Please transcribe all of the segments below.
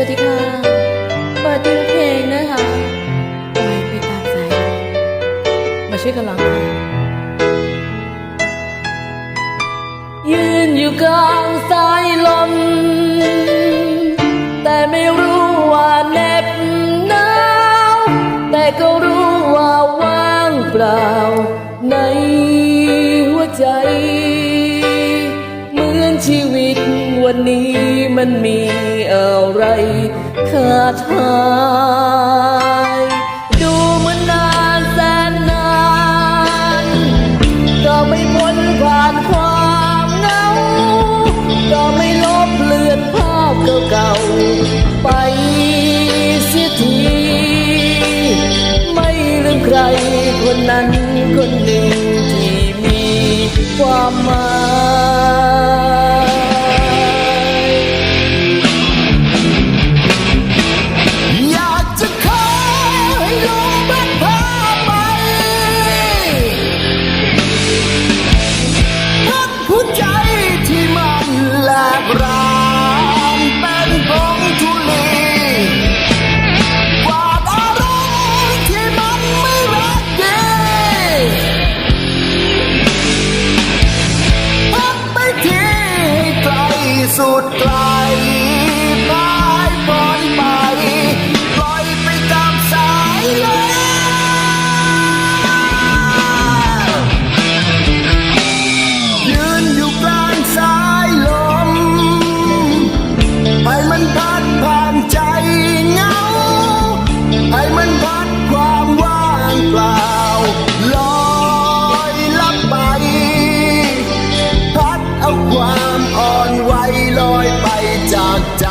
วัสดีค่ะ เปิดดูเพลงนะคะปล่อยไปตามสายมาช่วยกันร้องค่ะยืนอยู่กับ วันนี้มันมีอะไรขาดหายดูเหมือนนานแสนนานก็ไม่พ้นผ่านความเหงาก็ไม่ลบเลือนภาพเก่าๆไปเสียที ไม่ลืมใครคนนั้นคนหนึ่งที่มีความหมายอย รางเป็นผงทุลีกวาดอารมณ์ที่มันไม่รักดีพัดไปที่ไกลสุดไกล ลอยไปจากใจ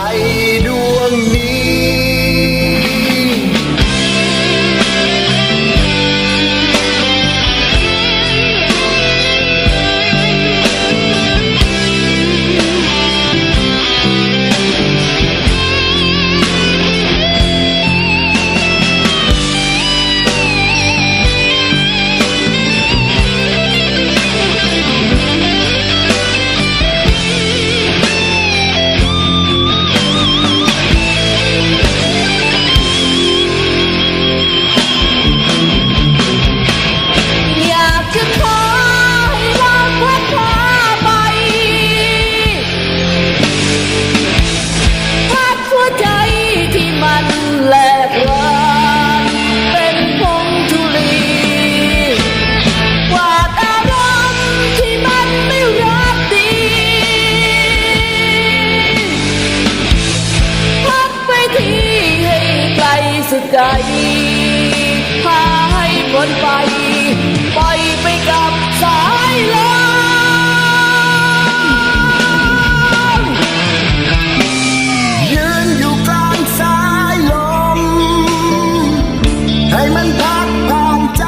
พักความใจ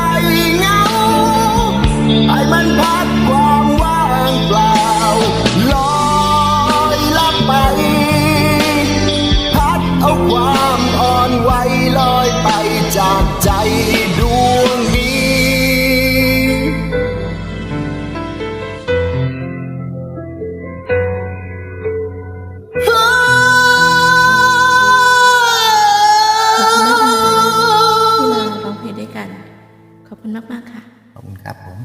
เงา ให้มันพักความว่างเปล่าลอยลับไป พัดเอาความอ่อนไหวลอยไปจากใจ ขอบคุณมาก ๆ ค่ะ ขอบคุณครับผม